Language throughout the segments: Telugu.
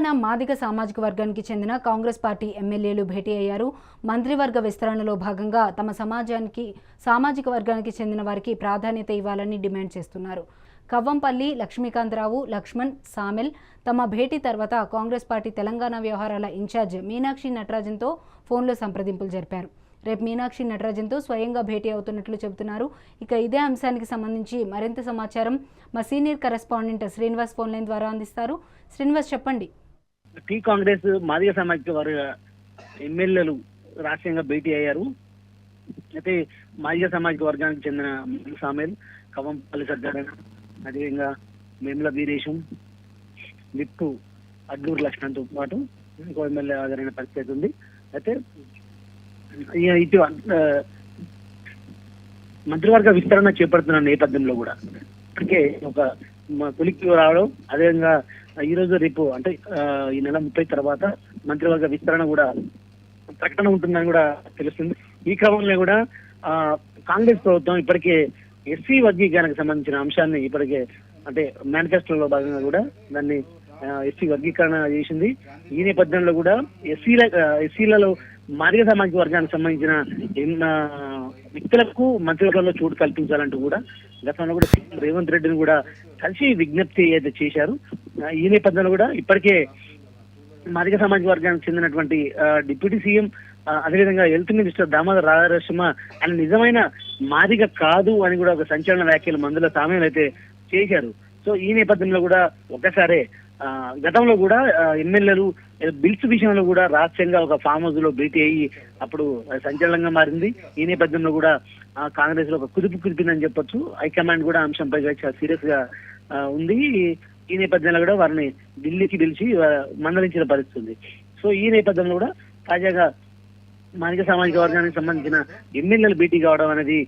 తెలంగాణ మాదిగ సామాజిక వర్గానికి చెందిన కాంగ్రెస్ పార్టీ ఎమ్మెల్యేలు భేటీ అయ్యారు. మంత్రివర్గ విస్తరణలో భాగంగా తమ సమాజానికి సామాజిక వర్గానికి చెందిన వారికి ప్రాధాన్యత ఇవ్వాలని డిమాండ్ చేస్తున్నారు. కవ్వంపల్లి లక్ష్మీకాంతరావు లక్ష్మణ్ సామెల్ తమ భేటీ తర్వాత కాంగ్రెస్ పార్టీ తెలంగాణ వ్యవహారాల ఇన్ఛార్జ్ మీనాక్షి నటరాజన్తో ఫోన్లో సంప్రదింపులు జరిపారు. రేపు మీనాక్షి నటరాజన్తో స్వయంగా భేటీ అవుతున్నట్లు చెబుతున్నారు. ఇక ఇదే అంశానికి సంబంధించి మరింత సమాచారం మా senior correspondent Srinivas phone line ద్వారా అందిస్తారు. శ్రీనివాస్ చెప్పండి. టీ కాంగ్రెస్ మాదిగ సమాఖ్య వర్గ ఎమ్మెల్యేలు రాష్ట్రీయంగా భేటీ అయ్యారు. అయితే మాదిగ సమాజిక వర్గానికి చెందిన సామేల్ కవంపల్లి సజ్జారాయణ అదేవిధంగా మేముల వీరేశం విప్పు అడ్డూరు లక్ష్మణ్తో పాటు ఇంకో ఎమ్మెల్యే ఆధారైన పరిస్థితి ఉంది. అయితే ఈ- ఇటు మంత్రివర్గ విస్తరణ చేపడుతున్న నేపథ్యంలో కూడా ఇప్పటికే ఒక మ- రావడం అదేవిధంగా ఈ రోజు రేపు అంటే ఈ నెల ముప్పై తర్వాత మంత్రివర్గ విస్తరణ కూడా ప్రకటన ఉంటుందని కూడా తెలుస్తుంది. ఈ క్రమంలో కూడా ఆ, కాంగ్రెస్ ప్రభుత్వం ఇప్పటికే ఎస్సీ వర్గీకరణకు సంబంధించిన అంశాన్ని ఇప్పటికే అంటే మేనిఫెస్టోలో భాగంగా కూడా దాన్ని ఎస్సీ వర్గీకరణ చేసింది. ఈ నేపథ్యంలో కూడా ఎస్సీల ఎస్సీలలో మాదిగ సామాజిక వర్గానికి సంబంధించిన వ్యక్తులకు మంత్రివర్గంలో చోటు కల్పించాలంటూ కూడా గతంలో కూడా సీఎం రేవంత్ రెడ్డిని కూడా కలిసి విజ్ఞప్తి అయితే చేశారు. ఈ నేపథ్యంలో కూడా ఇప్పటికే మాదిగ సామాజిక వర్గానికి చెందినటువంటి డిప్యూటీ సీఎం అదేవిధంగా హెల్త్ మినిస్టర్ దామోదర్ రాధారసింహ అని నిజమైన మాదిగ కాదు అని కూడా ఒక సంచలన వ్యాఖ్యలు మందుల సామ్యం అయితే చేశారు. సో ఈ నేపథ్యంలో కూడా ఒకసారే గతంలో కూడా ఎమ్మెల్యేలు బిల్స్ విషయంలో కూడా రహస్యంగా ఒక ఫామ్ హౌస్లో భేటీ అయ్యి అప్పుడు సంచలనంగా మారింది. ఈ నేపథ్యంలో కూడా కాంగ్రెస్లో ఒక కుదుపు కుదిపిందని చెప్పొచ్చు. హైకమాండ్ కూడా అంశంపై సీరియస్గా ఉంది. ఈ నేపథ్యంలో కూడా వారిని ఢిల్లీకి పిలిచి మందలించిన పరిస్థితుంది సో ఈ నేపథ్యంలో కూడా తాజాగా మానిక సామాజిక వర్గానికి సంబంధించిన ఎమ్మెల్యేలు భేటీ కావడం అనేది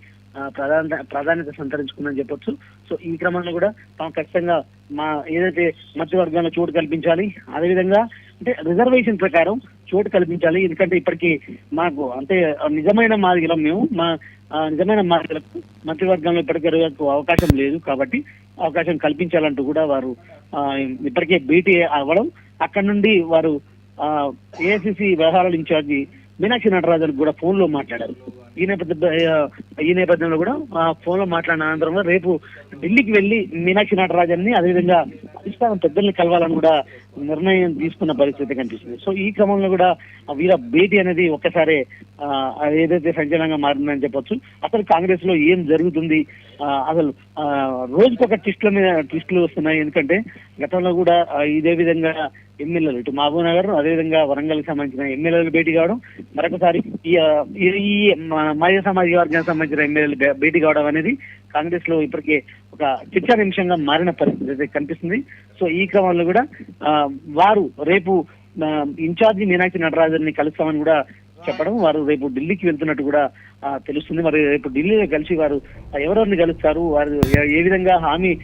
ప్రధాన ప్రాధాన్యత సంతరించుకుందని చెప్పొచ్చు. సో ఈ క్రమంలో కూడా తాము ఖచ్చితంగా మా ఏదైతే మధ్య చోటు కల్పించాలి అదేవిధంగా అంటే రిజర్వేషన్ ప్రకారం చోటు కల్పించాలి. ఎందుకంటే ఇప్పటికీ మాకు అంటే నిజమైన మాదిగలం మేము మా నిజమైన మార్గలకు మంత్రివర్గంలో ఇప్పటికీ అవకాశం లేదు కాబట్టి అవకాశం కల్పించాలంటూ కూడా వారు ఇప్పటికే భేటీ అవ్వడం అక్కడ నుండి వారు ఏఐసిసి వ్యవహారాల ఇన్ఛార్జి మీనాక్షి నటరాజన్ కూడా ఫోన్లో మాట్లాడారు. ఈ నేపథ్య ఈ నేపథ్యంలో కూడా ఆ ఫోన్లో మాట్లాడిన అనంతరం కూడా రేపు ఢిల్లీకి వెళ్ళి మీనాక్షి నటరాజన్ని అదేవిధంగా అధిష్టానం పెద్దల్ని కలవాలని కూడా నిర్ణయం తీసుకున్న పరిస్థితి కనిపిస్తుంది. సో ఈ క్రమంలో కూడా వీర వీళ్ళ భేటీ అనేది ఒక్కసారే ఏదైతే సంచలనంగా మారిందని చెప్పొచ్చు. అసలు కాంగ్రెస్లో ఏం జరుగుతుంది? అసలు ఆ, రోజుకొక ట్విస్ట్ల మీద ట్విస్టులు వస్తున్నాయి. ఎందుకంటే గతంలో కూడా ఇదే విధంగా ఎమ్మెల్యేలు ఇటు మహబూబ్ నగర్ అదేవిధంగా వరంగల్కి సంబంధించిన ఎమ్మెల్యేలు భేటీ కావడం మరొకసారి ఈ మహిళా సామాజిక వర్గానికి సంబంధించిన ఎమ్మెల్యేలు భేటీ కావడం అనేది కాంగ్రెస్లో ఇప్పటికే ఒక చర్చా నిమిషంగా మారిన పరిస్థితి అయితే కనిపిస్తుంది. సో ఈ క్రమంలో కూడా వారు రేపు ఇన్ఛార్జి మీనాక్షి నటరాజన్ని కలుస్తామని కూడా చెప్పడం వారు రేపు ఢిల్లీకి వెళ్తున్నట్టు కూడా తెలుస్తుంది. మరి రేపు ఢిల్లీలో కలిసి వారు ఎవరెవరిని కలుస్తారు? వారు ఏ- విధంగా హామీ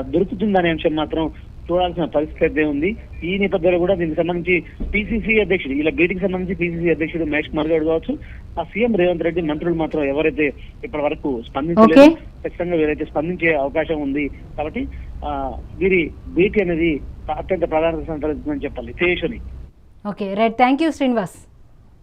దొరుకుతుందనే అంశం మాత్రం చూడాల్సిన పరిస్థితి అయితే ఉంది. ఈ నేపథ్యంలో కూడా దీనికి సంబంధించి పిసిసి అధ్యక్షుడు ఇలా భేటీకి సంబంధించి పిసిసి అధ్యక్షుడు మహేష్ కుమార్ గౌడ్ కావచ్చు ఆ సీఎం రేవంత్ రెడ్డి మంత్రులు మాత్రం ఎవరైతే ఇప్పటి వరకు స్పందించలేదు. ఖచ్చితంగా వీరైతే స్పందించే అవకాశం ఉంది. కాబట్టి ఆ, వీరి భేటీ అనేది అత్యంత ప్రాధాన్యత సంతరించిందని చెప్పాలి. శేషని okay right. Thank you Srinivas.